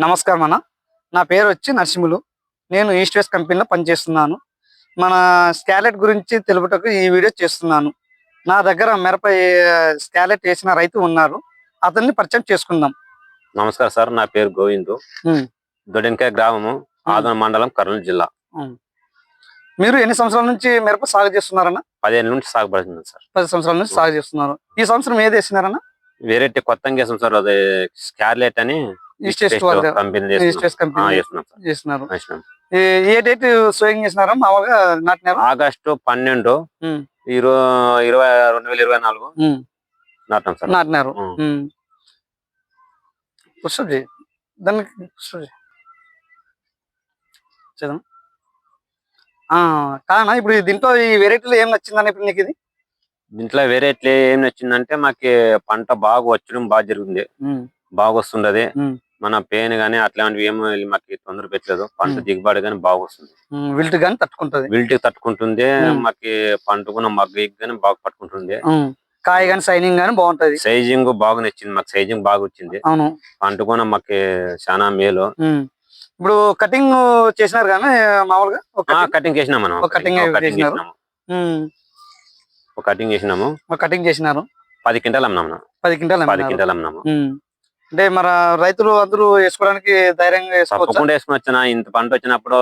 నమస్కారం అన్న. నా పేరు వచ్చి నరసింహులు. నేను ఈస్ట్ వెస్ట్ కంపెనీలో పనిచేస్తున్నాను. మన స్కాలెట్ గురించి తెలుపుటకు ఈ వీడియో చేస్తున్నాను. నా దగ్గర మిరప స్కాలెట్ వేసిన రైతు ఉన్నారు. అతన్ని పరిచయం చేసుకుందాం. నమస్కారం సార్ నా పేరు గోవిందు. దొడెనకాయ గ్రామము ఆదన మండలం కర్నూలు జిల్లా. మీరు ఎన్ని సంవత్సరాల నుంచి మిరప సాగు చేస్తున్నారన్న? పదిహేను నుంచి సాగుపడుతుంది సార్. పది సంవత్సరాల నుంచి సాగు చేస్తున్నారు. ఈ సంవత్సరం ఏది వేసినారన్న? వేరేటి కొత్తగా వేసాం సార్ అది స్కార్లెట్ అని చేస్తున్నారు. ఏ- డేట్ సోయింగ్ చేసినారా? మామూలుగా నాటినారు ఆగస్టు పన్నెండు. ఇరవై రెండు వేల ఇరవై నాలుగు. నాటాం సార్. నాటినారు దానికి చదవం కానా ఇప్పుడు దీంట్లో ఈ వెరైటీలో ఏం నచ్చిందని ఇప్పుడు నీకు ఇది? దీంట్లో వేరే ఏం నచ్చిందంటే మాకు పంట బాగా వచ్చడం బాగా జరుగుతుంది బాగా వస్తుండది. మన పెయిన్ గానీ అట్లాంటివి ఏమో మాకు తొందర పెట్టలేదు పంట. దిగుబడి గానీ బాగా వస్తుంది విల్ట్ గాని తట్టుకుంటది విల్టి తట్టుకుంటుంది. మాకి పంట కూడా మగ్గ గానీ బాగా పట్టుకుంటుంది. కాయ గాని సైనింగ్ గాని బాగుంటది సైజింగ్ బాగా నచ్చింది మాకు సైజింగ్ బాగా వచ్చింది అవును పంట కూడా మాకు చాలా మేలు. ఇప్పుడు కటింగ్ చేసినారు కానీ మామూలుగా? కటింగ్ చేసినాం మనం కటింగ్ చేసినాము కటింగ్ చేసినారు పది క్వింటాలు అమ్మినాము మనం. పది క్వింటాలు పది. క్వింటాలు అమ్మినాము. అంటే మన రైతులు అందరూ వేసుకోవడానికి ధైర్యంగా వేసుకోవచ్చు? వేసుకుని వచ్చిన ఇంత పంట వచ్చినప్పుడు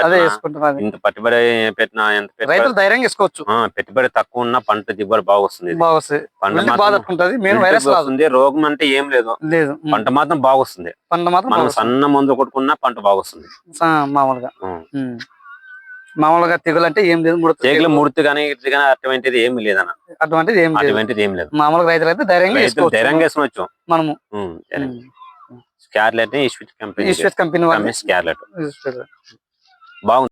అదే వేసుకుంటారు ఇంత పెట్టుబడి పెట్టిన ఎంత పెట్టుబడి రైతులు ధైర్యంగా వేసుకోవచ్చు. పెట్టుబడి తక్కువ ఉన్న పంట దిగుబడి బాగా వస్తుంది ఇది. బాగా వస్తాయి పంట తట్టుకుంటది మేము వైరస్ వస్తుంది రోగం అంటే ఏం లేదు. లేదు. పంట మాత్రం బాగా వస్తుంది పంట మాత్రం వస్తుంది. సన్న మందు కొట్టుకున్నా పంట బాగా వస్తుంది సా- మామూలుగా. మామూలుగా తెగులు అంటే ఏం లేదు ముడత తెగులు ముడితే ఇటు గానీ అటువంటిది ఏమి లేదన్న. అటువంటిది ఏం లేదు. అటువంటిది ఏం లేదు. మామూలుగా రైతులు అయితే ధైర్యంగా వేసుకోవచ్చు. ధైర్యంగా వేసుకోవచ్చు. మనము. Scarlet company. కంపెనీ వాళ్ళు. స్కార్లెట్. బాగుంది.